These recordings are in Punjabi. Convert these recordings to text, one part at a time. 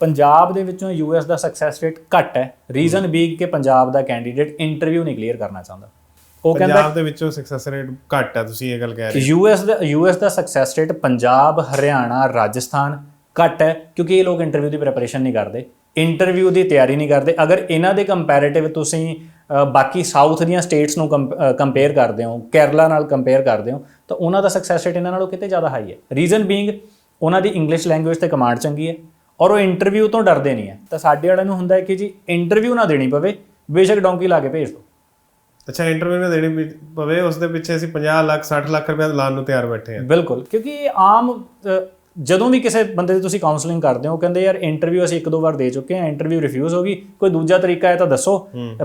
ਪੰਜਾਬ ਦੇ ਵਿੱਚੋਂ ਯੂਐਸ ਦਾ ਸਕਸੈਸ ਰੇਟ ਘੱਟ ਹੈ। ਰੀਜ਼ਨ ਬੀਗ ਕਿ ਪੰਜਾਬ ਦਾ ਕੈਂਡੀਡੇਟ ਇੰਟਰਵਿਊ ਨਹੀਂ ਕਲੀਅਰ ਕਰਨਾ ਚਾਹੁੰਦਾ। ਉਹ ਕਹਿੰਦਾ ਪੰਜਾਬ ਦੇ ਵਿੱਚੋਂ ਸਕਸੈਸ ਰੇਟ ਘੱਟ ਹੈ ਤੁਸੀਂ ਇਹ ਗੱਲ ਕਹਿ ਰਹੇ ਯੂਐਸ ਦਾ ਯੂਐਸ ਦਾ ਸਕਸੈਸ ਰੇਟ ਪੰਜਾਬ ਹਰਿਆਣਾ ਰਾਜਸਥਾਨ ਘੱਟ ਹੈ ਕਿਉਂਕਿ ਇਹ ਲੋਕ ਇੰਟਰਵਿਊ ਦੀ ਪ੍ਰੈਪਰੇਸ਼ਨ ਨਹੀਂ ਕਰਦੇ। ਇੰਟਰਵਿਊ ਦੀ ਤਿਆਰੀ ਨਹੀਂ ਕਰਦੇ। ਅਗਰ ਇਹਨਾਂ ਦੇ ਕੰਪੈਰੀਟਿਵ ਤੁਸੀਂ ਬਾਕੀ ਸਾਊਥ ਦੀਆਂ ਸਟੇਟਸ ਨੂੰ ਕੰਪੇਅਰ ਕਰਦੇ ਹੋ ਕੇਰਲਾ ਨਾਲ ਕੰਪੇਅਰ ਕਰਦੇ ਹੋ ਤਾਂ ਉਹਨਾਂ ਦਾ ਸਕਸੈਸ ਰੇਟ ਇਹਨਾਂ ਨਾਲੋਂ ਕਿਤੇ ਜ਼ਿਆਦਾ ਹਾਈ ਹੈ। ਰੀਜ਼ਨ ਬੀਇੰਗ ਉਹਨਾਂ ਦੀ ਇੰਗਲਿਸ਼ ਲੈਂਗੁਏਜ ਤੇ ਕਮਾਂਡ ਚੰਗੀ ਹੈ। ਔਰ ਉਹ ਇੰਟਰਵਿਊ ਤੋਂ ਡਰਦੇ ਨਹੀਂ ਹੈ ਤਾਂ ਸਾਡੇ ਵਾਲਿਆਂ ਨੂੰ ਹੁੰਦਾ ਹੈ ਕਿ ਜੀ ਇੰਟਰਵਿਊ ਨਾ ਦੇਣੀ ਪਵੇ ਬੇਸ਼ੱਕ ਡੌਂਕੀ ਲਾ ਕੇ ਭੇਜ ਦਿਓ ਅੱਛਾ ਇੰਟਰਵਿਊ ਨੇ ਦੇਣੀ ਪਵੇ ਉਸ ਦੇ ਪਿੱਛੇ ਅਸੀਂ 50 ਲੱਖ 60 ਲੱਖ ਰੁਪਏ ਲਾਉਣ ਨੂੰ ਤਿਆਰ ਬੈਠੇ ਹਾਂ। ਬਿਲਕੁਲ ਕਿਉਂਕਿ ਇਹ ਆਮ ਜਦੋਂ ਵੀ ਕਿਸੇ ਬੰਦੇ ਦੀ ਤੁਸੀਂ ਕਾਉਂਸਲਿੰਗ ਕਰਦੇ ਹੋ ਉਹ ਕਹਿੰਦੇ ਯਾਰ ਇੰਟਰਵਿਊ ਅਸੀਂ ਇੱਕ ਦੋ ਵਾਰ ਦੇ ਚੁੱਕੇ ਹਾਂ ਇੰਟਰਵਿਊ ਰਿਫਿਊਜ਼ ਹੋ ਗਈ ਕੋਈ ਦੂਜਾ ਤਰੀਕਾ ਹੈ ਤਾਂ ਦੱਸੋ।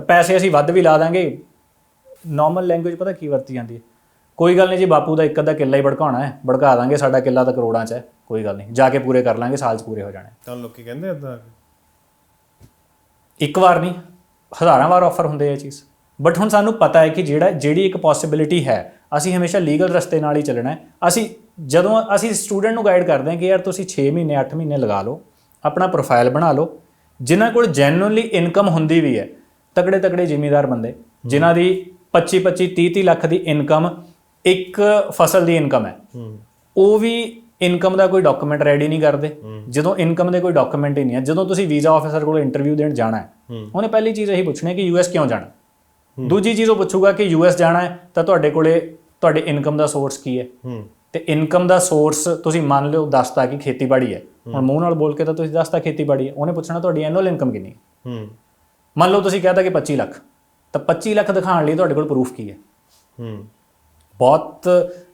ਪੈਸੇ ਅਸੀਂ ਵੱਧ ਵੀ ਲਾ ਦਾਂਗੇ। ਨਾਰਮਲ ਲੈਂਗੁਏਜ ਪਤਾ ਕੀ ਵਰਤੀ ਜਾਂਦੀ ਹੈ? ਕੋਈ ਗੱਲ ਨਹੀਂ ਜੀ ਬਾਪੂ ਦਾ ਇੱਕ ਅੱਧਾ ਕਿੱਲਾ ਹੀ ਭੜਕਾਉਣਾ ਹੈ ਭੜਕਾ ਦਾਂਗੇ ਸਾਡਾ ਕਿੱਲਾ ਤਾਂ ਕਰੋੜਾਂ 'ਚ ਹੈ ਕੋਈ ਗੱਲ ਨਹੀਂ ਜਾ ਕੇ ਪੂਰੇ ਕਰ ਲਾਂਗੇ ਸਾਲ 'ਚ ਪੂਰੇ ਹੋ ਜਾਣੇ। ਤਾਂ ਲੋਕੀ ਕਹਿੰਦੇ ਏਦਾਂ ਇੱਕ ਵਾਰ ਨਹੀਂ ਹਜ਼ਾਰਾਂ ਵਾਰ ਆਫਰ ਹੁੰਦੇ ਆ ਇਹ ਚੀਜ਼। ਬਟ ਹੁਣ ਸਾਨੂੰ ਪਤਾ ਹੈ ਕਿ ਜਿਹੜਾ ਜਿਹੜੀ ਇੱਕ ਪੋਸਿਬਿਲਿਟੀ ਹੈ ਅਸੀਂ ਹਮੇਸ਼ਾ ਲੀਗਲ ਰਸਤੇ ਨਾਲ ਹੀ ਚੱਲਣਾ ਹੈ। ਅਸੀਂ ਜਦੋਂ ਅਸੀਂ ਸਟੂਡੈਂਟ ਨੂੰ ਗਾਈਡ ਕਰਦੇ ਹਾਂ ਕਿ ਯਾਰ ਤੁਸੀਂ 6 ਮਹੀਨੇ 8 ਮਹੀਨੇ ਲਗਾ ਲਓ ਆਪਣਾ ਪ੍ਰੋਫਾਈਲ ਬਣਾ ਲਓ ਜਿਨ੍ਹਾਂ ਕੋਲ ਜੈਨੂਇਨਲੀ ਇਨਕਮ ਹੁੰਦੀ ਵੀ ਹੈ ਤਕੜੇ ਤਕੜੇ ਜ਼ਿਮੀਂਦਾਰ ਬੰਦੇ ਜਿਨ੍ਹਾਂ ਦੀ 25 25 30 30 ਲੱਖ ਦੀ ਇਨਕਮ ਇੱਕ ਫਸਲ ਦੀ ਇਨਕਮ ਹੈ। ਉਹ ਵੀ ਇਨਕਮ ਦਾ ਕੋਈ ਡਾਕੂਮੈਂਟ ਰੈਡੀ ਨਹੀਂ ਕਰਦੇ। ਜਦੋਂ ਇਨਕਮ ਦੇ ਕੋਈ ਡਾਕੂਮੈਂਟ ਹੀ ਨਹੀਂ ਹੈ, ਜਦੋਂ ਤੁਸੀਂ ਵੀਜ਼ਾ ਆਫੀਸਰ ਕੋਲ ਇੰਟਰਵਿਊ ਦੇਣ ਜਾਣਾ ਹੈ, ਉਹਨੇ ਪਹਿਲੀ ਚੀਜ਼ ਇਹੀ ਪੁੱਛਣੀ ਹੈ ਕਿ ਯੂਐਸ ਕਿਉਂ ਜਾਣਾ ਦੂਜੀ ਚੀਜ਼ ਉਹ ਪੁੱਛੂਗਾ ਕਿ ਯੂਐਸ ਜਾਣਾ ਹੈ ਤਾਂ ਤੁਹਾਡੇ ਕੋਲੇ ਤੁਹਾਡੇ ਇਨਕਮ ਦਾ ਸੋਰਸ ਕੀ ਹੈ। ਹੂੰ ਤੇ ਇਨਕਮ ਦਾ ਸੋਰਸ ਤੁਸੀਂ ਮੰਨ ਲਿਓ ਦੱਸਤਾ ਕਿ ਖੇਤੀਬਾੜੀ ਹੈ। ਹੁਣ ਮੂੰਹ ਨਾਲ ਬੋਲ ਕੇ ਤਾਂ ਤੁਸੀਂ ਦੱਸਤਾ ਖੇਤੀਬਾੜੀ ਹੈ, ਉਹਨੇ ਪੁੱਛਣਾ ਤੁਹਾਡੀ ਐਨੂਅਲ ਇਨਕਮ ਕਿੰਨੀ ਹੈ। ਮੰਨ ਲਓ ਤੁਸੀਂ ਕਹਤਾ ਕਿ 25 ਲੱਖ, ਤਾਂ 25 ਲੱਖ ਦਿਖਾਉਣ ਲਈ ਤੁਹਾਡੇ ਕੋਲ ਪ੍ਰੂਫ ਕੀ ਹੈ? ਬਹੁਤ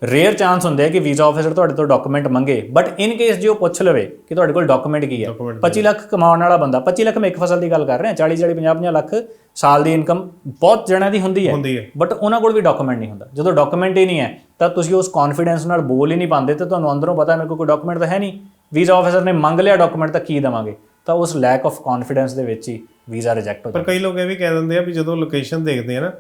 ਰੇਅਰ ਚਾਂਸ ਹੁੰਦੇ ਆ ਕਿ ਵੀਜ਼ਾ ਆਫੀਸਰ ਤੁਹਾਡੇ ਤੋਂ ਡਾਕੂਮੈਂਟ ਮੰਗੇ ਬਟ ਇਨ ਕੇਸ ਜੇ ਉਹ ਪੁੱਛ ਲਵੇ ਕਿ ਤੁਹਾਡੇ ਕੋਲ ਡਾਕੂਮੈਂਟ ਕੀ ਹੈ Document 25 ਲੱਖ ਕਮਾਉਣ ਵਾਲਾ ਬੰਦਾ 25 ਲੱਖ ਮੈਂ ਇੱਕ ਫਸਲ ਦੀ ਗੱਲ ਕਰ ਰਿਹਾ 40 40 50 50 ਲੱਖ ਸਾਲ ਦੀ ਇਨਕਮ ਬਹੁਤ ਜਣਿਆਂ ਦੀ ਹੁੰਦੀ ਹੈ ਬਟ ਉਹਨਾਂ ਕੋਲ ਵੀ ਡਾਕੂਮੈਂਟ ਨਹੀਂ ਹੁੰਦਾ। ਜਦੋਂ ਡਾਕੂਮੈਂਟ ਹੀ ਨਹੀਂ ਹੈ ਤਾਂ ਤੁਸੀਂ ਉਸ ਕੌਨਫੀਡੈਂਸ ਨਾਲ ਬੋਲ ਹੀ ਨਹੀਂ ਪਾਉਂਦੇ ਤੇ ਤੁਹਾਨੂੰ ਅੰਦਰੋਂ ਪਤਾ ਮੇਰੇ ਕੋਲ ਕੋਈ ਡਾਕੂਮੈਂਟ ਤਾਂ ਹੈ ਨਹੀਂ। ਵੀਜ਼ਾ ਆਫੀਸਰ ਨੇ ਮੰਗ ਲਿਆ ਡਾਕੂਮੈਂਟ ਤਾਂ ਕੀ ਦੇਵਾਂਗੇ? ਤਾਂ ਉਸ ਲੈਕ ਆਫ ਕੌਨਫੀਡੈਂਸ ਦੇ ਵਿੱਚ ਹੀ ਵੀਜ਼ਾ ਰਿਜੈਕਟ ਹੋ ਪਰ ਕਈ ਲੋਕ ਇਹ ਵੀ ਕਹਿ ਦਿੰਦੇ ਆ ਵੀ ਜਦੋਂ ਲੋਕੇਸ਼ਨ ਦੇਖਦੇ ਆ ਨਾ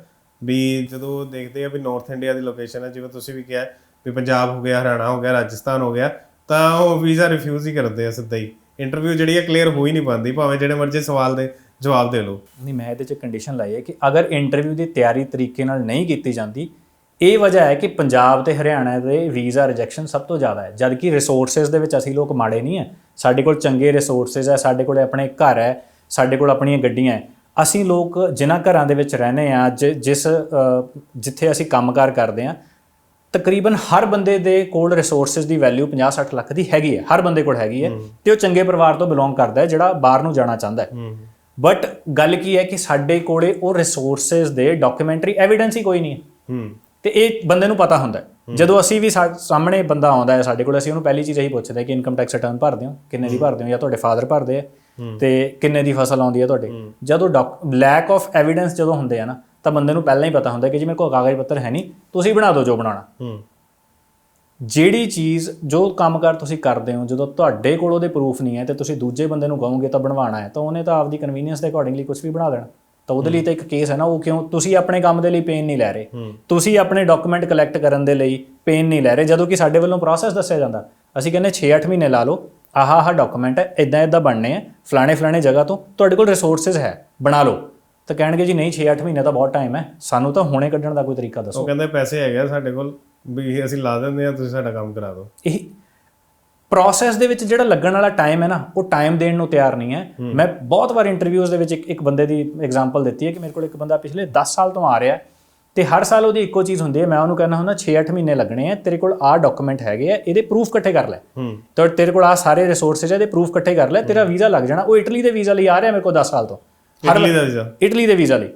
ਵੀ ਜਦੋਂ ਦੇਖਦੇ ਆ ਵੀ ਨਾਰਥ ਇੰਡੀਆ ਦੀ ਲੋਕੇਸ਼ਨ ਹੈ, ਜਿਵੇਂ ਤੁਸੀਂ ਵੀ ਕਿਹਾ ਵੀ ਪੰਜਾਬ ਹੋ ਗਿਆ, ਹਰਿਆਣਾ ਹੋ ਗਿਆ, ਰਾਜਸਥਾਨ ਹੋ ਗਿਆ, ਤਾਂ ਉਹ ਵੀਜ਼ਾ ਰਿਫਿਊਜ਼ ਹੀ ਕਰਦੇ ਆ ਸਿੱਧਾ ਹੀ। ਇੰਟਰਵਿਊ ਜਿਹੜੀ ਹੈ ਕਲੀਅਰ ਹੋ ਹੀ ਨਹੀਂ ਪਾਉਂਦੀ, ਭਾਵੇਂ ਜਿਹੜੇ ਮਰਜ਼ੀ ਸਵਾਲ ਦੇ ਜਵਾਬ ਦੇ ਲਓ। ਨਹੀਂ, ਮੈਂ ਇਹਦੇ 'ਚ ਕੰਡੀਸ਼ਨ ਲਾਈ ਹੈ ਕਿ ਅਗਰ ਇੰਟਰਵਿਊ ਦੀ ਤਿਆਰੀ ਤਰੀਕੇ ਨਾਲ ਨਹੀਂ ਕੀਤੀ ਜਾਂਦੀ, ਇਹ ਵਜ੍ਹਾ ਹੈ ਕਿ ਪੰਜਾਬ ਤੇ ਹਰਿਆਣਾ ਦੇ ਵੀਜ਼ਾ ਰਿਜੈਕਸ਼ਨ ਸਭ ਤੋਂ ਜ਼ਿਆਦਾ ਹੈ। ਜਦਕਿ ਰਿਸੋਰਸਸ ਦੇ ਵਿੱਚ ਅਸੀਂ ਲੋਕ ਮਾੜੇ ਨਹੀਂ ਹੈ। ਸਾਡੇ ਕੋਲ ਚੰਗੇ ਰਿਸੋਰਸਸ ਹੈ, ਸਾਡੇ ਕੋਲ ਆਪਣੇ ਘਰ ਹੈ, ਸਾਡੇ ਕੋਲ ਆਪਣੀਆਂ ਗੱਡੀਆਂ ਹੈ। ਅਸੀਂ ਲੋਕ ਜਿਨ੍ਹਾਂ ਘਰਾਂ ਦੇ ਵਿੱਚ ਰਹਨੇ ਆ ਜਿਸ ਜਿੱਥੇ ਅਸੀਂ ਕੰਮਕਾਰ ਕਰਦੇ ਆ ਤਕਰੀਬਨ ਹਰ ਬੰਦੇ ਦੇ ਕੋਲ ਰਿਸੋਰਸਸ ਦੀ ਵੈਲਿਊ 50-60 ਲੱਖ ਦੀ ਹੈਗੀ ਹੈ ਹਰ ਬੰਦੇ ਕੋਲ ਹੈਗੀ ਹੈ ਤੇ ਉਹ ਚੰਗੇ ਪਰਿਵਾਰ ਤੋਂ ਬਿਲੋਂਗ ਕਰਦਾ ਹੈ ਜਿਹੜਾ ਬਾਹਰ ਨੂੰ ਜਾਣਾ ਚਾਹੁੰਦਾ ਹੈ। ਬਟ ਗੱਲ ਕੀ ਹੈ ਕਿ ਸਾਡੇ ਕੋਲੇ ਉਹ ਰਿਸੋਰਸਸ ਦੇ ਡਾਕੂਮੈਂਟਰੀ ਐਵੀਡੈਂਸ ਹੀ ਕੋਈ ਨਹੀਂ ਹੈ। ਤੇ ਇਹ ਬੰਦੇ ਨੂੰ ਪਤਾ ਹੁੰਦਾ। ਜਦੋਂ ਅਸੀਂ ਵੀ ਸਾਹਮਣੇ ਬੰਦਾ ਆਉਂਦਾ ਹੈ ਸਾਡੇ ਕੋਲ ਅਸੀਂ ਉਹਨੂੰ ਪਹਿਲੀ ਚੀਜ਼ ਇਹੀ ਪੁੱਛਦੇ ਹਾਂ ਕਿ ਇਨਕਮ ਟੈਕਸ ਰਿਟਰਨ ਭਰਦੇ ਹੋ ਕਿੰਨੇ ਦੀ ਭਰਦੇ ਹੋ ਜਾਂ ਤੁਹਾਡੇ ਫਾਦਰ ਭਰਦੇ ਆ। ਤੇ ਕਿੰਨੇ ਦੀ ਫਸਲ ਆਉਂਦੀ ਹੈ ਤੁਹਾਡੇ? ਜਦੋਂ ਲੈਕ ਆਫ ਐਵੀਡੈਂਸ ਜਦੋਂ ਹੁੰਦੇ ਆ ਨਾ ਤਾਂ ਬੰਦੇ ਨੂੰ ਪਹਿਲਾਂ ਹੀ ਪਤਾ ਹੁੰਦਾ ਕਿ ਜੀ ਮੇਰੇ ਕੋਲ ਕਾਗਜ਼ ਪੱਤਰ ਹੈ ਨਹੀਂ ਤੁਸੀਂ ਬਣਾ ਦਿਓ ਜੋ ਬਣਾਉਣਾ। ਜਿਹੜੀ ਚੀਜ਼ ਜੋ ਕੰਮਕਾਰ ਤੁਸੀਂ ਕਰਦੇ ਹੋ ਜਦੋਂ ਤੁਹਾਡੇ ਕੋਲ ਉਹਦੇ ਪ੍ਰੂਫ ਨਹੀਂ ਹੈ ਤੇ ਤੁਸੀਂ ਦੂਜੇ ਬੰਦੇ ਨੂੰ ਕਹੋਗੇ ਤਾਂ ਬਣਵਾਉਣਾ ਹੈ ਤਾਂ ਉਹਨੇ ਤਾਂ ਆਪਦੀ ਕਨਵੀਨੀਅੰਸ ਦੇ ਅਕੋਰਡਿੰਗਲੀ ਕੁਝ ਵੀ ਬਣਾ ਦੇਣਾ। ਤਾਂ ਉਹਦੇ ਲਈ ਤਾਂ ਇੱਕ ਕੇਸ ਹੈ ਨਾ ਉਹ ਕਿਉਂ? ਤੁਸੀਂ ਆਪਣੇ ਕੰਮ ਦੇ ਲਈ ਪੇਨ ਨਹੀਂ ਲੈ ਰਹੇ। ਤੁਸੀਂ ਆਪਣੇ ਡਾਕੂਮੈਂਟ ਕਲੈਕਟ ਕਰਨ ਦੇ ਲਈ ਪੇਨ ਨਹੀਂ ਲੈ ਰਹੇ ਜਦੋਂ ਕਿ ਸਾਡੇ ਵੱਲੋਂ ਪ੍ਰੋਸੈਸ ਦੱਸਿਆ ਜਾਂਦਾ। ਅਸੀਂ ਕਹਿੰਦੇ 6-8 ਮਹੀਨੇ ਲਾ ਲਓ ਆਹ ਆਹ ਡਾਕੂਮੈਂਟ ਹੈ ਇਦਾਂ ਇਦਾਂ ਬਣਨੇ ਆ ਫਲਾਣੇ ਫਲਾਣੇ ਜਗ੍ਹਾ ਤੋਂ ਤੁਹਾਡੇ ਕੋਲ ਰਿਸੋਰਸਸ ਹੈ ਬਣਾ ਲਓ। ਤਾਂ ਕਹਿਣਗੇ ਜੀ ਨਹੀਂ 6-8 ਮਹੀਨੇ ਤਾਂ ਬਹੁਤ ਟਾਈਮ ਹੈ। ਸਾਨੂੰ ਤਾਂ ਹੁਣੇ ਕੱਢਣ ਦਾ ਕੋਈ ਤਰੀਕਾ ਦੱਸੋ। ਉਹ ਕਹਿੰਦੇ ਪੈਸੇ ਹੈਗੇ ਆ ਸਾਡੇ ਕੋਲ ਵੀ ਅਸੀਂ ਲਾ ਦਿੰਦੇ ਆ ਤੁਸੀਂ ਸਾਡਾ ਕੰਮ ਕਰਾ ਦਿਓ। ਇਹ ਪ੍ਰੋਸੈਸ ਦੇ ਵਿੱਚ ਜਿਹੜਾ ਲੱਗਣ ਵਾਲਾ ਟਾਈਮ ਹੈ ਨਾ ਉਹ ਟਾਈਮ ਦੇਣ ਨੂੰ ਤਿਆਰ ਨਹੀਂ ਹੈ। ਮੈਂ ਬਹੁਤ ਵਾਰ ਇੰਟਰਵਿਊਜ਼ ਦੇ ਵਿੱਚ ਇੱਕ ਇੱਕ ਬੰਦੇ ਦੀ ਐਗਜ਼ਾਮਪਲ ਦਿੱਤੀ ਹੈ ਕਿ ਮੇਰੇ ਕੋਲ ਇੱਕ ਬੰਦਾ ਪਿਛਲੇ 10 ਸਾਲ ਤੋਂ ਆ ਰਿਹਾ ਹੈ। ਤੇ ਹਰ ਸਾਲ ਉਹਦੀ ਇੱਕੋ ਚੀਜ਼ ਹੁੰਦੀ ਹੈ ਮੈਂ ਉਹਨੂੰ ਕਹਿੰਦਾ ਹੁੰਦਾ 6-8 ਮਹੀਨੇ ਲੱਗਣੇ ਆ ਤੇਰੇ ਕੋਲ ਆਹ ਡਾਕੂਮੈਂਟ ਹੈਗੇ ਆ ਇਹਦੇ ਪ੍ਰੂਫ ਇਕੱਠੇ ਕਰ ਲੈ। ਤਾਂ ਤੇਰੇ ਕੋਲ ਆ ਸਾਰੇ ਰਿਸੋਰਸਸ ਹੈ ਇਹਦੇ ਪ੍ਰੂਫ ਇਕੱਠੇ ਕਰ ਲੈ ਤੇਰਾ ਵੀਜ਼ਾ ਲੱਗ ਜਾਣਾ। ਉਹ ਇਟਲੀ ਦੇ ਵੀਜ਼ਾ ਲਈ ਆ ਰਿਹਾ ਮੇਰੇ ਕੋਲ 10 ਸਾਲ ਤੋਂ। ਇਟਲੀ ਦਾ ਵੀਜ਼ਾ ਇਟਲੀ ਦੇ ਵੀਜ਼ਾ ਲਈ।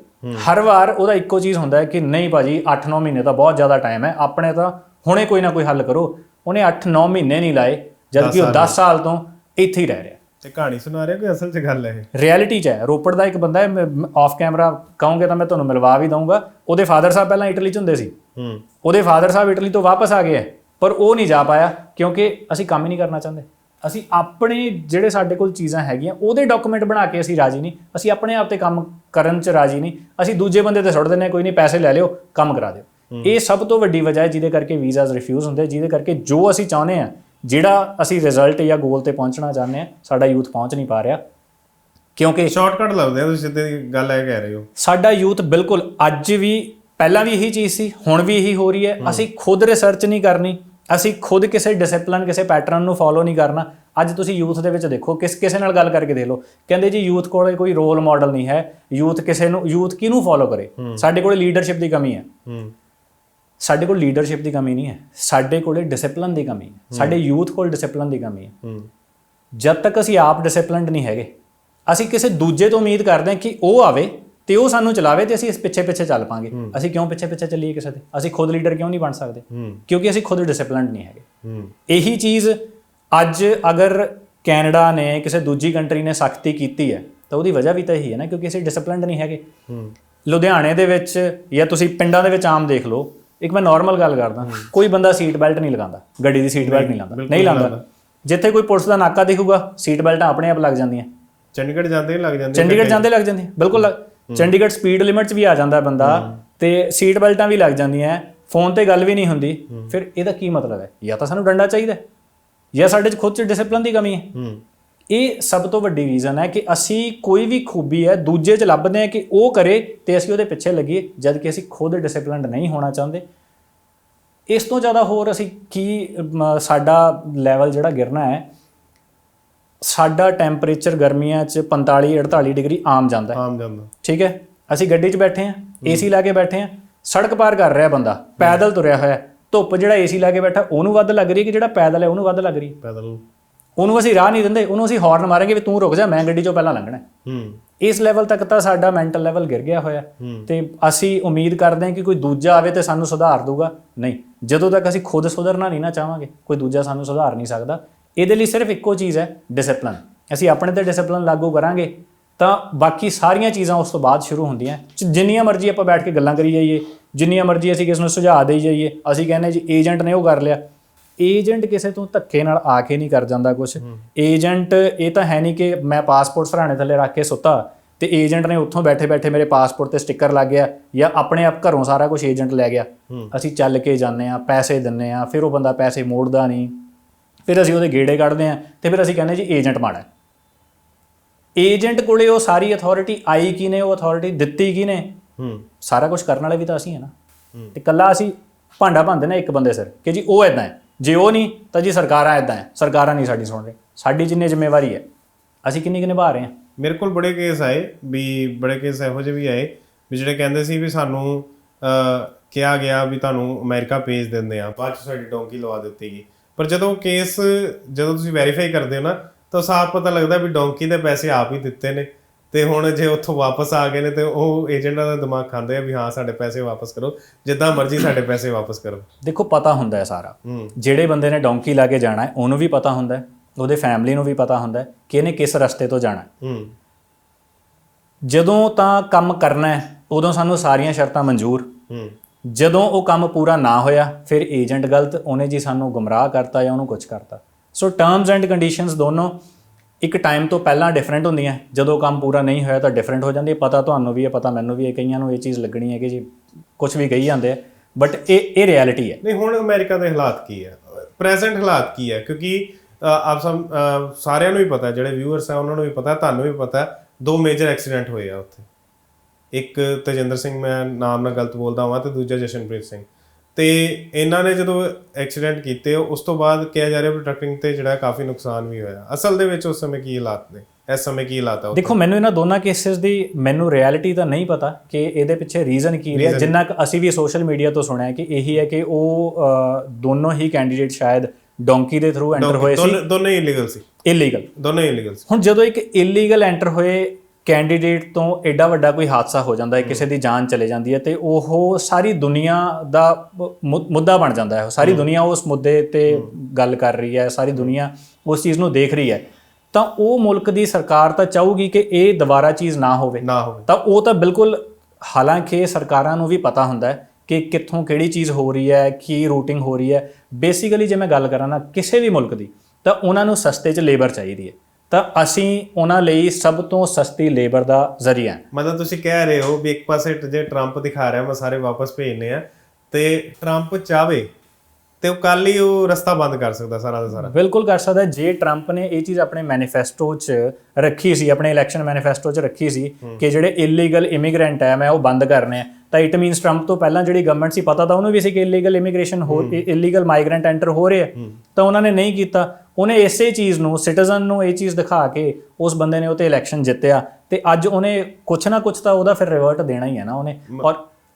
ਹਰ ਵਾਰ ਉਹਦਾ ਇੱਕੋ ਚੀਜ਼ ਹੁੰਦਾ ਹੈ ਕਿ ਨਹੀਂ ਭਾਜੀ 8-9 ਮਹੀਨੇ ਤਾਂ ਬਹੁਤ ਜ਼ਿਆਦਾ ਟਾਈਮ ਹੈ ਆਪਣੇ ਤਾਂ ਹੁਣੇ ਕੋਈ ਨਾ ਕੋਈ ਹੱਲ ਕਰੋ। ਉਹਨੇ 8-9 ਮਹੀਨੇ ਨਹੀਂ ਲਾਏ ਜਦ ਕਿ ਉਹ 10 ਸਾਲ ਤੋਂ ਇੱਥੇ ਹੀ ਰਹਿ ਰਿਹਾ। ਤੇ ਕਹਾਣੀ ਸੁਣਾ ਰਿਹਾ ਕੋਈ ਅਸਲ 'ਚ ਗੱਲ ਹੈ ਇਹ? ਰਿਐਲਿਟੀ 'ਚ ਹੈ। ਰੋਪੜ ਦਾ ਇੱਕ ਬੰਦਾ ਹੈ ਆਫ ਕੈਮਰਾ ਕਹੋਗੇ ਤਾਂ ਮੈਂ ਤੁਹਾਨੂੰ ਮਿਲਵਾ ਵੀ ਦਊਂਗਾ। ਉਹਦੇ ਫਾਦਰ ਸਾਹਿਬ ਪਹਿਲਾਂ ਇਟਲੀ 'ਚ ਹੁੰਦੇ ਸੀ। ਹੂੰ। ਉਹਦੇ ਫਾਦਰ ਸਾਹਿਬ ਇਟਲੀ ਤੋਂ ਵਾਪਸ ਆ ਗਏ ਪਰ ਉਹ ਨਹੀਂ ਜਾ ਪਾਇਆ ਕਿਉਂਕਿ ਅਸੀਂ ਕੰਮ ਹੀ ਨਹੀਂ ਕਰਨਾ ਚਾਹੁੰਦੇ। ਅਸੀਂ ਆਪਣੇ ਜਿਹੜੇ ਸਾਡੇ ਕੋਲ ਚੀਜ਼ਾਂ ਹੈਗੀਆਂ ਉਹਦੇ ਡਾਕੂਮੈਂਟ ਬਣਾ ਕੇ ਅਸੀਂ ਰਾਜੀ ਨਹੀਂ। ਅਸੀਂ ਆਪਣੇ ਆਪ ਤੇ ਕੰਮ ਕਰਨ 'ਚ ਰਾਜੀ ਨਹੀਂ। ਅਸੀਂ ਦੂਜੇ ਬੰਦੇ ਤੇ ਸੁੱਟ ਹਾਂ, ਕੋਈ ਨਹੀਂ ਪੈਸੇ ਲੈ ਲਿਓ ਕੰਮ ਕਰਾ ਦਿਓ। ਇਹ ਸਭ ਤੋਂ ਵੱਡੀ ਵਜ੍ਹਾ ਹੈ ਜਿਹਦੇ ਕਰਕੇ ਵੀਜ਼ਾਸ ਰਿਫਿਊਜ਼ ਹੁੰਦੇ ਜਿਹਦੇ ਕਰਕੇ ਜੋ ਅਸੀਂ ਚਾਹੁੰਦੇ ਆ ਜਿਹੜਾ ਅਸੀਂ ਰਿਜ਼ਲਟ ਜਾਂ ਗੋਲ ਤੇ ਪਹੁੰਚਣਾ ਚਾਹੁੰਦੇ ਆ ਸਾਡਾ ਯੂਥ ਪਹੁੰਚ ਨਹੀਂ ਪਾ ਰਿਹਾ। ਕਿਉਂਕਿ ਸ਼ਾਰਟਕਟ ਲੱਭਦੇ ਆ ਤੁਸੀਂ ਸਿੱਧੇ ਗੱਲ ਇਹ ਕਹਿ ਰਹੇ ਹੋ। ਸਾਡਾ ਯੂਥ ਬਿਲਕੁਲ ਅੱਜ ਵੀ ਪਹਿਲਾਂ ਵੀ ਇਹੀ ਚੀਜ਼ ਸੀ ਹੁਣ ਵੀ ਇਹੀ ਹੋ ਰਹੀ ਹੈ। ਅਸੀਂ ਖੁਦ ਰਿਸਰਚ ਨਹੀਂ ਕਰਨੀ ਅਸੀਂ ਖੁਦ ਕਿਸੇ ਡਿਸਪਲਿਨ ਕਿਸੇ ਪੈਟਰਨ ਨੂੰ ਫੋਲੋ ਨਹੀਂ ਕਰਨਾ। ਅੱਜ ਤੁਸੀਂ ਯੂਥ ਦੇ ਵਿੱਚ ਦੇਖੋ ਕਿਸ ਕਿਸੇ ਨਾਲ ਗੱਲ ਕਰਕੇ ਦੇਖ ਲਓ। ਕਹਿੰਦੇ ਜੀ ਯੂਥ ਕੋਲ ਕੋਈ ਰੋਲ ਮਾਡਲ ਨਹੀਂ ਹੈ। ਯੂਥ ਕਿਸੇ ਨੂੰ ਯੂਥ ਕਿਹਨੂੰ ਫੋਲੋ ਕਰੇ? ਸਾਡੇ ਕੋਲ ਲੀਡਰਸ਼ਿਪ ਦੀ ਕਮੀ ਹੈ। ਹੂੰ। ਸਾਡੇ ਕੋਲ ਲੀਡਰਸ਼ਿਪ ਦੀ ਕਮੀ ਨਹੀਂ ਹੈ। ਸਾਡੇ ਕੋਲੇ ਡਿਸਪਲਿਨ ਦੀ ਕਮੀ ਹੈ। ਸਾਡੇ ਯੂਥ ਕੋਲ ਡਿਸਪਲਿਨ ਦੀ ਕਮੀ ਹੈ। ਜਦ ਤੱਕ ਅਸੀਂ ਆਪ ਡਿਸਪਲਿਨਡ ਨਹੀਂ ਹੈਗੇ ਅਸੀਂ ਕਿਸੇ ਦੂਜੇ ਤੋਂ ਉਮੀਦ ਕਰਦੇ ਹਾਂ ਕਿ ਉਹ ਆਵੇ ਤੇ ਉਹ ਸਾਨੂੰ ਚਲਾਵੇ ਤੇ ਅਸੀਂ ਇਸ ਪਿੱਛੇ ਪਿੱਛੇ ਚੱਲ ਪਾਂਗੇ। ਅਸੀਂ ਕਿਉਂ ਪਿੱਛੇ ਪਿੱਛੇ ਚੱਲੀਏ ਕਿਸੇ ਦੇ ਅਸੀਂ ਖੁਦ ਲੀਡਰ ਕਿਉਂ ਨਹੀਂ ਬਣ ਸਕਦੇ? ਕਿਉਂਕਿ ਅਸੀਂ ਖੁਦ ਡਿਸਪਲਿਨਡ ਨਹੀਂ ਹੈਗੇ। ਇਹੀ ਚੀਜ਼ ਅੱਜ ਅਗਰ ਕੈਨੇਡਾ ਨੇ ਕਿਸੇ ਦੂਜੀ ਕੰਟਰੀ ਨੇ ਸਖਤੀ ਕੀਤੀ ਹੈ ਤਾਂ ਉਹਦੀ ਵਜ੍ਹਾ ਵੀ ਤਾਂ ਇਹੀ ਹੈ ਨਾ ਕਿਉਂਕਿ ਅਸੀਂ ਡਿਸਪਲਿਨਡ ਨਹੀਂ ਹੈਗੇ। ਲੁਧਿਆਣੇ ਦੇ ਵਿੱਚ ਜਾਂ ਤੁਸੀਂ ਪਿੰਡਾਂ ਦੇ ਵਿੱਚ ਆਮ ਦੇਖ ਲਓ ਇੱਕ ਮੈਂ ਨਾਰਮਲ ਗੱਲ ਕਰਦਾ। ਕੋਈ ਬੰਦਾ ਸੀਟ ਬੈਲਟ ਨਹੀਂ ਲਗਾਉਂਦਾ। ਗੱਡੀ ਦੀ ਸੀਟ ਬੈਲਟ ਨਹੀਂ ਲਾਉਂਦਾ ਨਹੀਂ ਲਾਉਂਦਾ ਜਿੱਥੇ ਕੋਈ ਪੁਲਿਸ ਦਾ ਨਾਕਾ ਦਿਖੂਗਾ ਸੀਟ ਬੈਲਟਾਂ ਆਪਣੇ ਆਪ ਲੱਗ ਜਾਂਦੀਆਂ। ਚੰਡੀਗੜ੍ਹ ਜਾਂਦੇ ਲੱਗ ਜਾਂਦੇ ਚੰਡੀਗੜ੍ਹ ਜਾਂਦੇ ਲੱਗ ਜਾਂਦੀਆਂ। ਬਿਲਕੁਲ ਚੰਡੀਗੜ੍ਹ ਸਪੀਡ ਲਿਮਟ 'ਚ ਵੀ ਆ ਜਾਂਦਾ ਬੰਦਾ ਤੇ ਸੀਟ ਬੈਲਟਾਂ ਵੀ ਲੱਗ ਜਾਂਦੀਆਂ। ਫੋਨ ਤੇ ਗੱਲ ਵੀ ਨਹੀਂ ਹੁੰਦੀ। ਫਿਰ ਇਹਦਾ ਕੀ ਮਤਲਬ ਹੈ? ਜਾਂ ਤਾਂ ਸਾਨੂੰ ਡੰਡਾ ਚਾਹੀਦਾ ਜਾਂ ਸਾਡੇ 'ਚ ਖੁਦ 'ਚ ਡਿਸਪਲਿਨ ਦੀ ਕਮੀ ਹੂੰ। ਇਹ ਸਭ ਤੋਂ ਵੱਡੀ ਰੀਜ਼ਨ ਹੈ ਕਿ ਅਸੀਂ ਕੋਈ ਵੀ ਖੂਬੀ ਹੈ ਦੂਜੇ 'ਚ ਲੱਭਦੇ ਹਾਂ ਕਿ ਉਹ ਕਰੇ ਤੇ ਅਸੀਂ ਉਹਦੇ ਪਿੱਛੇ ਲੱਗੀਏ ਜਦ ਕਿ ਅਸੀਂ ਖੁਦ ਡਿਸਪਲਿਨਡ ਨਹੀਂ ਹੋਣਾ ਚਾਹੁੰਦੇ। ਇਸ ਤੋਂ ਜ਼ਿਆਦਾ ਹੋਰ ਅਸੀਂ ਕੀ ਸਾਡਾ ਲੈਵਲ ਜਿਹੜਾ ਗਿਰਨਾ ਹੈ ਸਾਡਾ ਟੈਂਪਰੇਚਰ ਗਰਮੀਆਂ 'ਚ 45 48 ਡਿਗਰੀ ਆਮ ਜਾਂਦਾ ਹੈ। ਆਮ ਜਾਂਦਾ। ਠੀਕ ਹੈ? ਅਸੀਂ ਗੱਡੀ 'ਚ ਬੈਠੇ ਹਾਂ ਏਸੀ ਲਾ ਕੇ ਬੈਠੇ ਹਾਂ ਸੜਕ ਪਾਰ ਕਰ ਰਿਹਾ ਬੰਦਾ ਪੈਦਲ ਤੁਰਿਆ ਹੋਇਆ। ਧੁੱਪ ਜਿਹੜਾ ਏਸੀ ਲਾ ਕੇ ਬੈਠਾ ਉਹਨੂੰ ਵੱਧ ਲੱਗ ਰਹੀ ਹੈ ਕਿ ਜਿਹੜਾ ਪੈਦਲ ਹੈ ਉਹਨੂੰ ਵੱਧ ਲੱਗ ਰਹੀ ਪੈਦਲ। ਉਹਨੂੰ ਅਸੀਂ ਰਾਹ ਨਹੀਂ ਦਿੰਦੇ ਉਹਨੂੰ ਅਸੀਂ ਹਾਰਨ ਮਾਰਾਂਗੇ ਵੀ ਤੂੰ ਰੁਕ ਜਾ ਮੈਂ ਗੱਡੀ 'ਚੋਂ ਪਹਿਲਾਂ ਲੰਘਣਾ। ਹੈ। ਇਸ ਲੈਵਲ ਤੱਕ ਤਾਂ ਸਾਡਾ ਮੈਂਟਲ ਲੈਵਲ ਗਿਰ ਗਿਆ ਹੋਇਆ। ਤੇ ਅਸੀਂ ਉਮੀਦ ਕਰਦੇ ਹਾਂ ਕਿ ਕੋਈ ਦੂਜਾ ਆਵੇ ਤੇ ਸਾਨੂੰ ਸੁਧਾਰ ਦੂਗਾ ਨਹੀਂ ਜਦੋਂ ਤੱਕ ਅਸੀਂ ਖੁਦ ਸੁਧਰਨਾ ਨਹੀਂ ਨਾ ਚਾਹਾਂਗੇ ਕੋਈ ਦੂਜਾ ਸਾਨੂੰ ਸੁਧਾਰ ਨਹੀਂ ਸਕਦਾ। ਇਹਦੇ ਲਈ ਸਿਰਫ ਇੱਕੋ ਚੀਜ਼ ਹੈ ਡਿਸਪਲਿਨ ਅਸੀਂ ਆਪਣੇ ਤੇ ਡਿਸਪਲਿਨ ਲਾਗੂ ਕਰਾਂਗੇ ਤਾਂ ਬਾਕੀ ਸਾਰੀਆਂ ਚੀਜ਼ਾਂ ਉਸ ਤੋਂ ਬਾਅਦ ਸ਼ੁਰੂ ਹੁੰਦੀਆਂ। ਜਿੰਨੀਆਂ ਮਰਜ਼ੀ ਆਪਾਂ ਬੈਠ ਕੇ ਗੱਲਾਂ ਕਰੀ ਜਾਈਏ ਜਿੰਨੀਆਂ ਮਰਜ਼ੀ ਅਸੀਂ ਕਿਸੇ ਨੂੰ ਸੁਝਾਅ ਦੇਈ ਜਾਈਏ ਅਸੀਂ ਕਹਿੰਦੇ ਜੀ ਏਜੰਟ ਨੇ ਉਹ ਕਰ ਲਿਆ। ਏਜੰਟ ਕਿਸੇ ਤੋਂ ਧੱਕੇ ਨਾਲ ਆ ਕੇ ਨਹੀਂ ਕਰ ਜਾਂਦਾ ਕੁਝ ਏਜੰਟ ਇਹ ਤਾਂ ਹੈ ਨਹੀਂ ਕਿ ਮੈਂ ਪਾਸਪੋਰਟ ਸਰਾਣੇ ਥੱਲੇ ਰੱਖ ਕੇ ਸੁੱਤਾ ਤੇ ਏਜੰਟ ਨੇ ਉੱਥੋਂ ਬੈਠੇ ਬੈਠੇ ਮੇਰੇ ਪਾਸਪੋਰਟ ਤੇ ਸਟicker ਲੱਗ ਗਿਆ ਜਾਂ ਆਪਣੇ ਆਪ ਘਰੋਂ ਸਾਰਾ ਕੁਝ ਏਜੰਟ ਲੈ ਗਿਆ। ਅਸੀਂ ਚੱਲ ਕੇ ਜਾਂਦੇ ਆ ਪੈਸੇ ਦਿੰਨੇ ਆ ਫਿਰ ਉਹ ਬੰਦਾ ਪੈਸੇ ਮੋੜਦਾ ਨਹੀਂ। ਫਿਰ ਅਸੀਂ ਉਹਦੇ ਗੇੜੇ ਕੱਢਦੇ ਆ ਤੇ ਫਿਰ ਅਸੀਂ ਕਹਿੰਦੇ ਜੀ ਏਜੰਟ ਮਾੜਾ ਏਜੰਟ ਕੋਲੇ ਉਹ ਸਾਰੀ ਅਥਾਰਟੀ ਆਈ ਕੀ ਨੇ ਉਹ ਅਥਾਰਟੀ ਦਿੱਤੀ ਕੀ ਨੇ? ਹੂੰ। ਸਾਰਾ ਕੁਝ ਕਰਨ ਵਾਲੇ ਵੀ ਤਾਂ ਅਸੀਂ ਹੈ ਨਾ। ਤੇ ਕੱਲਾ ਅਸੀਂ ਭਾਂਡਾ ਭੰਦੇ ਨਾ ਇੱਕ ਬੰਦੇ ਸਿਰ ਕਿ ਜੀ ਉਹ ਇਦਾਂ ਹੈ। ਜੇ ਉਹ ਨਹੀਂ, ਤਾਂ ਜੀ ਸਰਕਾਰਾਂ ਇਦਾਂ ਹੈ। ਸਰਕਾਰਾਂ ਨਹੀਂ ਸਾਡੀ ਸੁਣ ਰਹੀ ਸਾਡੀ ਜਿੰਨੀ ਜ਼ਿੰਮੇਵਾਰੀ ਹੈ, ਅਸੀਂ ਕਿੰਨੀ ਕਿੰਨੇ ਨਿਭਾ ਰਹੇ ਹਾਂ। ਮੇਰੇ ਕੋਲ ਬੜੇ ਕੇਸ ਆਏ, ਵੀ ਬੜੇ ਕੇਸ ਇਹੋ ਜਿਹੇ ਵੀ ਆਏ, ਵੀ ਜਿਹੜੇ ਕਹਿੰਦੇ ਸੀ ਵੀ ਸਾਨੂੰ ਕਿਹਾ ਗਿਆ ਵੀ ਤੁਹਾਨੂੰ ਅਮਰੀਕਾ ਭੇਜ ਦਿੰਦੇ ਆ ਬਾਅਦ ਚ ਸਾਡੀ ਡੋਂਕੀ ਲਵਾ ਦਿੱਤੀ ਗਈ। ਪਰ ਜਦੋਂ ਕੇਸ, ਜਦੋਂ ਤੁਸੀਂ ਵੈਰੀਫਾਈ ਕਰਦੇ ਹੋ ਨਾ, ਤਾਂ ਸਾਫ਼ ਪਤਾ ਲੱਗਦਾ ਵੀ ਡੋਂਕੀ ਦੇ ਪੈਸੇ ਆਪ ਹੀ ਦਿੱਤੇ ਨੇ। ਤੇ ਹੁਣ ਜੇ ਉੱਥੋਂ ਵਾਪਸ ਆ ਗਏ ਨੇ ਤੇ ਉਹ ਏਜੰਟਾਂ ਦਾ ਦਿਮਾਗ ਖਾਂਦੇ ਆ ਵੀ ਹਾਂ ਸਾਡੇ ਪੈਸੇ ਵਾਪਸ ਕਰੋ। ਜਿੱਦਾਂ ਮਰਜ਼ੀ ਸਾਡੇ ਪੈਸੇ ਵਾਪਸ ਕਰੋ। ਦੇਖੋ ਪਤਾ ਹੁੰਦਾ ਹੈ ਸਾਰਾ। ਜਿਹੜੇ ਬੰਦੇ ਨੇ ਡੌਂਕੀ ਲਾ ਕੇ ਜਾਣਾ ਹੈ ਉਹਨੂੰ ਵੀ ਪਤਾ ਹੁੰਦਾ ਹੈ ਉਹਦੇ ਫੈਮਿਲੀ ਨੂੰ ਵੀ ਪਤਾ ਹੁੰਦਾ ਹੈ ਕਿ ਇਹਨੇ ਕਿਸ ਰਸਤੇ ਤੋਂ ਜਾਣਾ ਹੈ। ਜਦੋਂ ਤਾਂ ਕੰਮ ਕਰਨਾ ਹੈ ਉਦੋਂ ਸਾਨੂੰ ਸਾਰੀਆਂ ਸ਼ਰਤਾਂ ਮਨਜ਼ੂਰ। ਜਦੋਂ ਉਹ ਕੰਮ ਪੂਰਾ ਨਾ ਹੋਇਆ ਫਿਰ ਏਜੰਟ ਗਲਤ ਉਹਨੇ ਜੀ ਸਾਨੂੰ ਗੁੰਮਰਾਹ ਕਰਤਾ ਜਾਂ ਉਹਨੂੰ ਕੁਝ ਕਰਤਾ। ਸੋ ਟਰਮਸ ਐਂਡ ਕੰਡੀਸ਼ਨਸ ਦੋਨੋਂ ਇੱਕ ਟਾਈਮ ਤੋਂ ਪਹਿਲਾਂ ਡਿਫਰੈਂਟ ਹੁੰਦੀਆਂ। ਜਦੋਂ ਕੰਮ ਪੂਰਾ ਨਹੀਂ ਹੋਇਆ ਤਾਂ ਡਿਫਰੈਂਟ ਹੋ ਜਾਂਦੀ। ਹੈ ਪਤਾ ਤੁਹਾਨੂੰ ਵੀ ਹੈ, ਪਤਾ ਮੈਨੂੰ ਵੀ ਹੈ। ਕਈਆਂ ਨੂੰ ਇਹ ਚੀਜ਼ ਲੱਗਣੀ ਹੈ ਕਿ ਜੀ। ਕੁਝ ਵੀ ਕਹੀ ਜਾਂਦੇ ਆ। ਬਟ ਇਹ ਇਹ ਰਿਐਲਿਟੀ ਹੈ। ਨਹੀਂ, ਹੁਣ ਅਮਰੀਕਾ ਦੇ ਹਾਲਾਤ ਕੀ ਹੈ? ਪ੍ਰੈਜ਼ੈਂਟ ਹਾਲਾਤ ਕੀ ਹੈ? ਕਿਉਂਕਿ ਆਪ ਸਭ ਸਾਰਿਆਂ ਨੂੰ ਹੀ ਪਤਾ ਜਿਹੜੇ ਵਿਊਅਰਸ ਆ ਉਹਨਾਂ ਨੂੰ ਵੀ ਪਤਾ ਤੁਹਾਨੂੰ ਵੀ ਪਤਾ ਦੋ ਮੇਜਰ ਐਕਸੀਡੈਂਟ ਹੋਏ ਆ ਉੱਥੇ। ਇੱਕ ਤੇਜਿੰਦਰ ਸਿੰਘ, ਮੈਂ ਨਾਮ ਨਾਲ ਗਲਤ ਬੋਲਦਾ ਹਾਂ ਤੇ ਦੂਜਾ ਜਸ਼ਨਪ੍ਰੀਤ ਸਿੰਘ। ਤੇ ਇਹਨਾਂ ਨੇ ਜਦੋਂ ਐਕਸੀਡੈਂਟ ਕੀਤੇ ਉਸ ਤੋਂ ਬਾਅਦ ਕਿਹਾ ਜਾ ਰਿਹਾ ਟਰੱਕਿੰਗ ਤੇ ਜਿਹੜਾ ਕਾਫੀ ਨੁਕਸਾਨ ਵੀ ਹੋਇਆ। ਅਸਲ ਦੇ ਵਿੱਚ ਉਸ ਸਮੇਂ ਕੀ ਹਾਲਾਤ ਨੇ? ਇਸ ਸਮੇਂ ਕੀ ਹਾਲਾਤ ਆ? ਦੇਖੋ ਮੈਨੂੰ ਇਹਨਾਂ ਦੋਨਾਂ ਕੇਸਿਸ ਦੀ ਮੈਨੂੰ ਰਿਐਲਿਟੀ ਤਾਂ ਨਹੀਂ ਪਤਾ ਕਿ ਇਹਦੇ ਪਿੱਛੇ ਰੀਜ਼ਨ ਕੀ ਰਿਹਾ ਜਿੰਨਾ ਕੁ ਅਸੀਂ ਵੀ ਸੋਸ਼ਲ ਮੀਡੀਆ ਤੋਂ ਸੁਣਿਆ ਕਿ ਇਹੀ ਹੈ ਕਿ ਉਹ ਦੋਨੋਂ ਹੀ ਕੈਂਡੀਡੇਟ ਸ਼ਾਇਦ ਡੋਂਕੀ ਦੇ ਥਰੂ ਐਂਟਰ ਹੋਏ ਸੀ। ਦੋਨੇ ਦੋਨੇ ਇਲੀਗਲ ਸੀ। ਇਲੀਗਲ ਦੋਨੇ ਇਲੀਗਲ ਸੀ। ਹੁਣ ਜਦੋਂ ਇੱਕ ਇਲੀਗਲ ਐਂਟਰ ਹੋਏ ਕੈਂਡੀਡੇਟ ਤੋਂ ਐਡਾ ਵੱਡਾ ਕੋਈ ਹਾਦਸਾ ਹੋ ਜਾਂਦਾ ਹੈ ਕਿਸੇ ਦੀ ਜਾਨ ਚਲੇ ਜਾਂਦੀ ਹੈ ਤੇ ਉਹ ਸਾਰੀ ਦੁਨੀਆ ਦਾ ਮੁੱਦਾ ਬਣ ਜਾਂਦਾ ਹੈ। ਸਾਰੀ ਦੁਨੀਆ ਉਸ ਮੁੱਦੇ ਤੇ ਗੱਲ ਕਰ ਰਹੀ ਹੈ ਸਾਰੀ ਦੁਨੀਆ ਉਸ ਚੀਜ਼ ਨੂੰ ਦੇਖ ਰਹੀ ਹੈ। ਤਾਂ ਉਹ ਮੁਲਕ ਦੀ ਸਰਕਾਰ ਤਾਂ ਚਾਹੂਗੀ ਕਿ ਇਹ ਦੁਬਾਰਾ ਚੀਜ਼ ਨਾ ਹੋਵੇ। ਨਾ ਹੋਵੇ। ਤਾਂ ਉਹ ਤਾਂ ਬਿਲਕੁਲ ਹਾਲਾਂਕਿ ਸਰਕਾਰਾਂ ਨੂੰ ਵੀ ਪਤਾ ਹੁੰਦਾ ਹੈ ਕਿ ਕਿੱਥੋਂ ਕਿਹੜੀ ਚੀਜ਼ ਹੋ ਰਹੀ ਹੈ ਕੀ ਰੂਟਿੰਗ ਹੋ ਰਹੀ ਹੈ। ਬੇਸਿਕਲੀ ਜੇ ਮੈਂ ਗੱਲ ਕਰਾਂ ਨਾ ਕਿਸੇ ਵੀ ਮੁਲਕ ਦੀ ਤਾਂ ਉਹਨਾਂ ਨੂੰ ਸਸਤੇ 'ਚ ਲੇਬਰ ਚਾਹੀਦੀ ਹੈ। ਤਾਂ ਅਸੀਂ ਉਹਨਾਂ ਲਈ ਸਭ ਤੋਂ ਸਸਤੀ ਲੇਬਰ ਦਾ ਜ਼ਰੀਆ ਹਾਂ। ਮਤਲਬ ਤੁਸੀਂ ਕਹਿ ਰਹੇ ਹੋ ਵੀ ਇੱਕ ਪਾਸੇ ਜੇ ਟਰੰਪ ਦਿਖਾ ਰਿਹਾ ਮੈਂ ਸਾਰੇ ਵਾਪਸ ਭੇਜਨੇ ਆ ਤੇ ਟਰੰਪ ਚਾਵੇ ਤੇ ਉਹ ਕੱਲ ਹੀ ਉਹ ਰਸਤਾ ਬੰਦ ਕਰ ਸਕਦਾ ਸਾਰਾ ਦਾ ਸਾਰਾ। ਬਿਲਕੁਲ ਕਰ ਸਕਦਾ। ਜੇ ਟਰੰਪ ਨੇ ਇਹ ਚੀਜ਼ ਆਪਣੇ ਮੈਨੀਫੈਸਟੋ 'ਚ ਰੱਖੀ ਸੀ ਆਪਣੇ ਇਲੈਕਸ਼ਨ ਮੈਨੀਫੈਸਟੋ 'ਚ ਰੱਖੀ ਸੀ ਕਿ ਜਿਹੜੇ ਇਲੀਗਲ ਇਮੀਗ੍ਰੈਂਟ ਹੈ ਮੈਂ ਉਹ ਬੰਦ ਕਰਨੇ ਆ ਤਾਂ ਇਟ ਮੀਨਸ ਟਰੰਪ ਤੋਂ ਪਹਿਲਾਂ ਜਿਹੜੀ ਗਵਰਨਮੈਂਟ ਸੀ ਪਤਾ ਤਾਂ ਉਹਨੂੰ ਵੀ ਸੀ ਕਿ ਇਲੀਗਲ ਇਮੀਗ੍ਰੇਸ਼ਨ ਹੋ ਇਲੀਗਲ ਮਾਈਗ੍ਰੈਂਟ ਐਂਟਰ ਹੋ ਰਹੇ ਆ। ਤਾਂ ਉਹਨਾਂ ਨੇ ਨਹੀਂ ਕੀਤਾ। ਉਹਨੇ ਇਸੇ ਚੀਜ਼ ਨੂੰ ਸਿਟੀਜ਼ਨ ਨੂੰ ਇਹ ਚੀਜ਼ ਦਿਖਾ ਕੇ ਉਸ ਬੰਦੇ ਨੇ ਉਹ ਤੇ ਇਲੈਕਸ਼ਨ ਜਿੱਤਿਆ ਤੇ ਅੱਜ ਉਹਨੇ ਕੁਛ ਨਾ ਕੁਛ ਤਾਂ ਉਹਦਾ ਫਿਰ ਰਿਵਰਟ ਦੇਣਾ ਹੀ ਹੈ ਨਾ ਉਹਨੇ। ਔਰ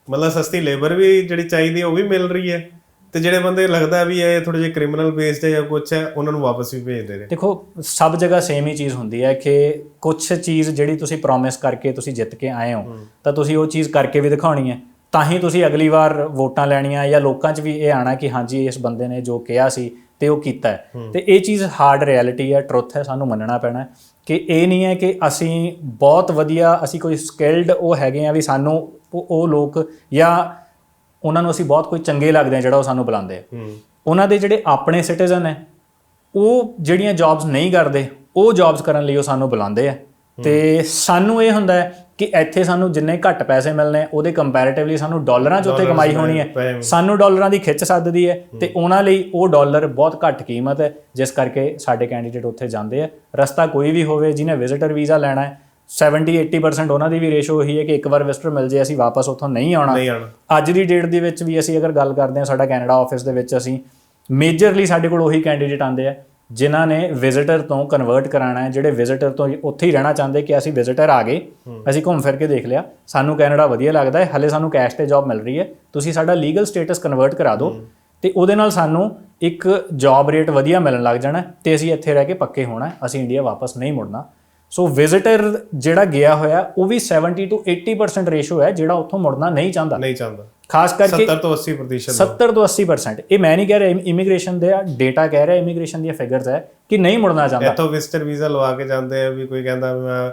ਮਤਲਬ ਸਸਤੀ ਲੇਬਰ ਵੀ ਜਿਹੜੀ ਚਾਹੀਦੀ ਉਹ ਵੀ ਮਿਲ ਰਹੀ ਹੈ। ਤੇ ਜਿਹੜੇ ਬੰਦੇ ਲੱਗਦਾ ਵੀ ਇਹ ਥੋੜੇ ਜਿਹੇ ਕ੍ਰਿਮੀਨਲ ਬੇਸਡ ਹੈ ਜਾਂ ਕੁਝ ਹੈ ਉਹਨਾਂ ਨੂੰ ਵਾਪਸ ਵੀ ਭੇਜਦੇ ਨੇ ਦੇਖੋ ਸਭ ਜਗ੍ਹਾ ਸੇਮ ਹੀ ਚੀਜ਼ ਹੁੰਦੀ ਹੈ ਕਿ ਕੁਝ ਚੀਜ਼ ਜਿਹੜੀ ਤੁਸੀਂ ਪ੍ਰੋਮਿਸ ਕਰਕੇ ਤੁਸੀਂ ਜਿੱਤ ਕੇ ਆਏ ਹੋ ਤਾਂ ਤੁਸੀਂ ਉਹ ਚੀਜ਼ ਕਰਕੇ ਵੀ ਦਿਖਾਉਣੀ ਹੈ। ਤਾਂ ਹੀ ਤੁਸੀਂ ਅਗਲੀ ਵਾਰ ਵੋਟਾਂ ਲੈਣੀਆਂ ਜਾਂ ਲੋਕਾਂ 'ਚ ਵੀ ਇਹ ਆਣਾ ਕਿ ਹਾਂਜੀ ਇਸ ਬੰਦੇ ਨੇ ਜੋ ਕਿਹਾ ਸੀ ਤੇ ਉਹ ਕੀਤਾ ਹੈ। ਤੇ ਇਹ ਚੀਜ਼ ਹਾਰਡ ਰਿਐਲਿਟੀ ਹੈ ਟਰੁੱਥ ਹੈ ਸਾਨੂੰ ਮੰਨਣਾ ਪੈਣਾ ਹੈ ਕਿ ਇਹ ਨਹੀਂ ਹੈ ਕਿ ਅਸੀਂ ਬਹੁਤ ਵਧੀਆ ਅਸੀਂ ਕੋਈ ਸਕਿਲਡ ਉਹ ਹੈਗੇ ਆ ਵੀ ਸਾਨੂੰ ਉਹ ਲੋਕ ਜਾਂ ਉਹਨਾਂ ਨੂੰ ਅਸੀਂ ਬਹੁਤ ਕੋਈ ਚੰਗੇ ਲੱਗਦੇ ਆ ਜਿਹੜਾ ਉਹ ਸਾਨੂੰ ਬੁਲਾਉਂਦੇ ਆ। ਉਹਨਾਂ ਦੇ ਜਿਹੜੇ ਆਪਣੇ ਸਿਟੀਜ਼ਨ ਹੈ ਉਹ ਜਿਹੜੀਆਂ ਜੌਬਸ ਨਹੀਂ ਕਰਦੇ ਉਹ ਜੌਬਸ ਕਰਨ ਲਈ ਉਹ ਸਾਨੂੰ ਬੁਲਾਉਂਦੇ ਆ। ਤੇ ਸਾਨੂੰ ਇਹ ਹੁੰਦਾ ਹੈ ਕਿ ਇੱਥੇ ਸਾਨੂੰ ਜਿੰਨੇ ਘੱਟ ਪੈਸੇ ਮਿਲਨੇ ਉਹਦੇ ਕੰਪੈਰੀਟਿਵਲੀ ਸਾਨੂੰ ਡਾਲਰਾਂ 'ਚ ਉੱਥੇ ਕਮਾਈ ਹੋਣੀ ਹੈ। ਸਾਨੂੰ ਡਾਲਰਾਂ ਦੀ ਖਿੱਚ ਸੱਦਦੀ ਹੈ ਤੇ ਉਹਨਾਂ ਲਈ ਉਹ ਡਾਲਰ ਬਹੁਤ ਘੱਟ ਕੀਮਤ ਹੈ ਜਿਸ ਕਰਕੇ ਸਾਡੇ ਕੈਂਡੀਡੇਟ ਉੱਥੇ ਜਾਂਦੇ ਆ। ਰਸਤਾ ਕੋਈ ਵੀ ਹੋਵੇ ਜਿਹਨੇ ਵਿਜ਼ਿਟਰ ਵੀਜ਼ਾ ਲੈਣਾ ਹੈ 70 80% ਉਹਨਾਂ ਦੀ ਵੀ ਰੇਸ਼ੋ ਇਹੀ ਹੈ ਕਿ ਇੱਕ ਵਾਰ ਵਿਜ਼ਟਰ ਮਿਲ ਜੇ ਅਸੀਂ ਵਾਪਸ ਉੱਥੋਂ ਨਹੀਂ ਆਉਣਾ। ਅੱਜ ਦੀ ਡੇਟ ਦੇ ਵਿੱਚ ਵੀ ਅਸੀਂ ਅਗਰ ਗੱਲ ਕਰਦੇ ਹਾਂ ਸਾਡਾ ਕੈਨੇਡਾ ਆਫਿਸ ਦੇ ਵਿੱਚ ਅਸੀਂ ਮੇਜਰਲੀ ਸਾਡੇ ਕੋਲ ਉਹੀ ਕੈਂਡੀਡੇਟ ਆਉਂਦੇ ਆ। ਜਿਨ੍ਹਾਂ ਨੇ ਵਿਜ਼ਿਟਰ ਤੋਂ ਕਨਵਰਟ ਕਰਾਣਾ ਹੈ ਜਿਹੜੇ ਵਿਜ਼ਿਟਰ ਤੋਂ ਉੱਥੇ ਹੀ ਰਹਿਣਾ ਚਾਹੁੰਦੇ ਕਿ ਅਸੀਂ ਵਿਜ਼ਿਟਰ ਆ ਗਏ ਅਸੀਂ ਘੁੰਮ ਫਿਰ ਕੇ ਦੇਖ ਲਿਆ। ਸਾਨੂੰ ਕੈਨੇਡਾ ਵਧੀਆ ਲੱਗਦਾ ਹੈ ਹਲੇ ਸਾਨੂੰ ਕੈਸ਼ ਤੇ ਜੌਬ ਮਿਲ ਰਹੀ ਹੈ। ਤੁਸੀਂ ਸਾਡਾ ਲੀਗਲ ਸਟੇਟਸ ਕਨਵਰਟ ਕਰਾ ਦਿਓ ਤੇ ਉਹਦੇ ਨਾਲ ਸਾਨੂੰ ਇੱਕ ਜੌਬ ਰੇਟ ਵਧੀਆ ਮਿਲਣ ਲੱਗ ਜਾਣਾ ਤੇ ਅਸੀਂ ਇੱਥੇ ਰਹਿ ਕੇ ਪੱਕੇ ਹੋਣਾ ਅਸੀਂ ਇੰਡੀਆ ਵਾਪਸ ਨਹੀਂ ਮੁੜਨਾ। ਸੋ ਵਿਜ਼ਿਟਰ ਜਿਹੜਾ ਗਿਆ ਹੋਇਆ ਉਹ ਵੀ 70 ਤੋਂ 80% ਰੇਸ਼ੋ ਹੈ ਜਿਹੜਾ ਉੱਥੋਂ ਮੁੜਨਾ ਨਹੀਂ ਚਾਹੁੰਦਾ। ਨਹੀਂ ਚਾਹੁੰਦਾ। ਖਾਸ ਕਰਕੇ 70 ਤੋਂ 80% ਪ੍ਰਤੀਸ਼ਤ 70 ਤੋਂ 80% ਇਹ ਮੈਂ ਨਹੀਂ ਕਹਿ ਰਿਹਾ ਇਮੀਗ੍ਰੇਸ਼ਨ ਦੇ ਡੇਟਾ ਕਹਿ ਰਿਹਾ ਇਮੀਗ੍ਰੇਸ਼ਨ ਦੀਆਂ ਫਿਗਰਸ ਹੈ ਕਿ ਨਹੀਂ ਮੁੜਨਾ ਚਾਹੁੰਦਾ। ਇੱਥੋਂ ਵਿਜ਼ਟਰ ਵੀਜ਼ਾ ਲਵਾ ਕੇ ਜਾਂਦੇ ਆ ਵੀ ਕੋਈ ਕਹਿੰਦਾ ਮੈਂ